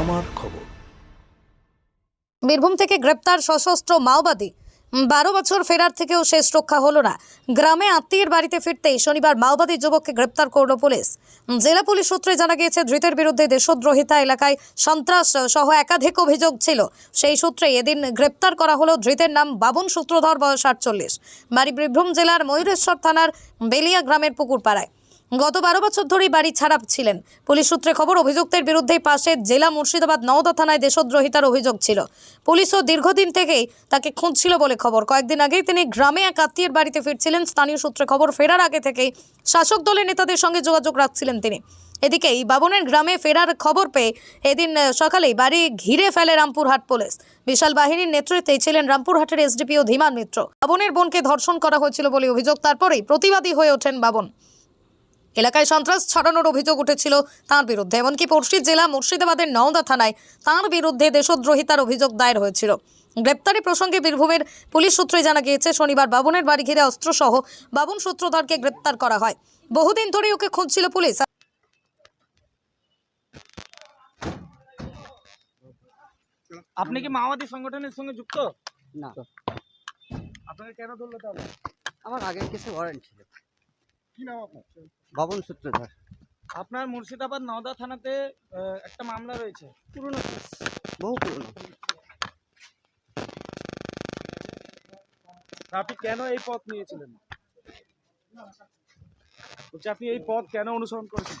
আমার খবর। বীরভূম থেকে গ্রেপ্তার সশস্ত্র মাওবাদী। বারো বছর ফেরার থেকেও শেষ রক্ষা হলো না। গ্রামে আত্মীয়ের বাড়িতে ফিরতেই শনিবার মাওবাদী যুবককে গ্রেপ্তার করল পুলিশ। জেলা পুলিশ সূত্রে জানা গিয়েছে, ধৃতের বিরুদ্ধে দেশদ্রোহিতা এলাকায় সন্ত্রাস সহ একাধিক অভিযোগ ছিল। সেই সূত্রে এদিন গ্রেপ্তার করা হলো ধৃতের নাম বাবন সূত্রধর, বয়স আটচল্লিশ। বাড়ি বীরভূম জেলার ময়ূরেশ্বর থানার বেলিয়া গ্রামের পুকুরপাড়ায়। গত বারো বছর ধরেই বাড়ি ছাড়া ছিলেন। পুলিশ সূত্রে খবর, অভিযুক্তের বিরুদ্ধেই পাশে জেলা মুর্শিদাবাদ নওদা থানায় দেশদ্রোহিতার অভিযোগ ছিল। পুলিশও দীর্ঘদিন থেকেই তাকে খুঁজছিল বলে খবর। কয়েকদিন আগেই তিনি গ্রামে এক আত্মীয়ের বাড়িতে ফিরছিলেন। স্থানীয় সূত্রে খবর, ফেরার আগে থেকেই শাসক দলের নেতাদের সঙ্গে যোগাযোগ রাখছিলেন তিনি। এদিকে এই বাবনের গ্রামে ফেরার খবর পেয়ে এদিন সকালেই বাড়ি ঘিরে ফেলে রামপুরহাট পুলিশ। বিশাল বাহিনীর নেতৃত্বে ছিলেন রামপুরহাটের এসডিপিও ধীমান মিত্র। বাবনের বোনকে ধর্ষণ করা হয়েছিল বলে অভিযোগ, তারপরেই প্রতিবাদী হয়ে ওঠেন বাবন। এলাকায় সন্ত্রাস ছড়ানোর অভিযোগ উঠেছিল তার বিরুদ্ধে এমনকি পড়শি জেলা মুর্শিদাবাদের নওদা থানায় তার বিরুদ্ধে দেশদ্রোহিতার অভিযোগ দায়ের হয়েছিল। গ্রেপ্তারি প্রসঙ্গে বীরভূমের পুলিশ সূত্রে জানা গিয়েছে শনিবার বাবনের বাড়ি ঘিরে অস্ত্রসহ বাবুন সূত্রধরকে গ্রেপ্তার করা হয়। বহুদিন ধরে ওকে খুঁজছিল পুলিশ। আপনি কি মাওবাদী সংগঠনের সঙ্গে যুক্ত? না। আপনাকে কেন ধরলো তাহলে? আমার আগের কিছু ওয়ারেন্ট ছিল। কি নাম আপনার? বাবন সূত্রধর আপনার মুর্শিদাবাদ নওদা থানাতে একটা মামলা রয়েছে। পুরনো বহু পুরনো। আপনি কেন এই পথ নিয়েছিলেন? বলছি আপনি এই পথ কেন অনুসরণ করেছেন?